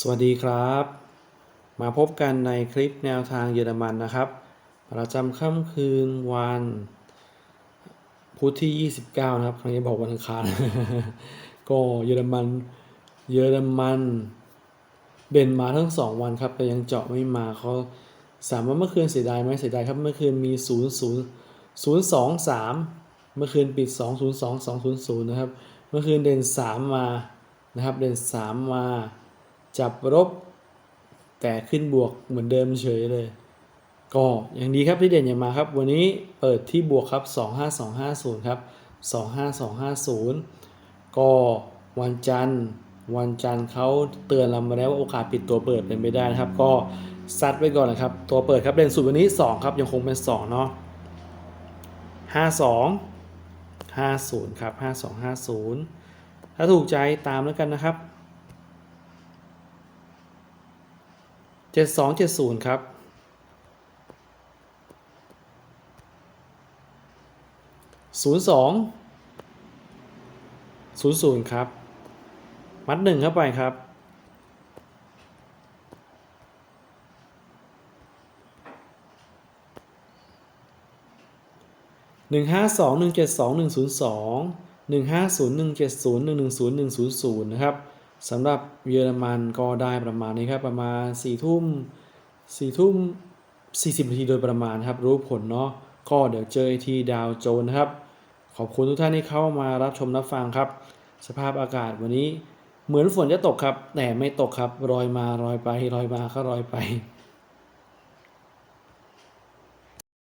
สวัสดีครับ มาพบกันในคลิปแนวทางเยอรมันนะครับ ประจำค่ำคืนวันพุธที่ 29 นะครับ ครั้งนี้บอกวันอังคาร ก็เยอรมัน เยอรมันเด่นมาทั้ง 2 วันครับ แต่ยังเจาะไม่มาเขาสามว่าเมื่อคืนเสียดายไหมเสียดายครับ เมื่อคืนมี 0 0 0 2 3 เมื่อคืนปิด 2 0 2 2 0 0 นะครับ เมื่อคืนเด่น 3 มา นะครับ เด่น 3 มา จับรบแต่ขึ้นบวกเหมือนเดิมเฉยเลย ก็ยังดีครับที่เด่นอยังมาครับ วันนี้เปิดที่บวกครับ 25250 ครับ 25250 ก็วันจันทร์วันจันทร์เขาเตือนเรามาแล้วว่าโอกาสปิดตัวเปิดเป็นไปได้นะครับ ก็ซัดไว้ก่อนนะครับ ตัวเปิดครับเด่นสุดวันนี้ 2 ครับยังคงเป็น 2 เนาะ52 50 ครับ 5250 ถ้าถูกใจตามแล้วกันนะครับ เจ็ดสองเจ็ดศูนย์ครับศูนย์สองศูนย์ศูนย์ครับ มัดหนึ่งเข้าไปครับ หนึ่งห้าสองหนึ่งเจ็ดสองหนึ่งศูนย์สองหนึ่งห้าศูนย์หนึ่งเจ็ดศูนย์หนึ่งหนึ่งศูนย์หนึ่งศูนย์ศูนย์นะครับ สำหรับเยอรมันก็ได้ประมาณนี้ครับประมาณสี่ทุ่มสี่ทุ่มสี่สิบนาทีโดยประมาณครับรู้ผลเนาะก็เดี๋ยวเจอทีดาวโจนนะครับ ขอบคุณทุกท่านที่เข้ามารับชมรับฟังครับ สภาพอากาศวันนี้เหมือนฝนจะตกครับ แต่ไม่ตกครับรอยมารอยไปรอยมาก็รอยไป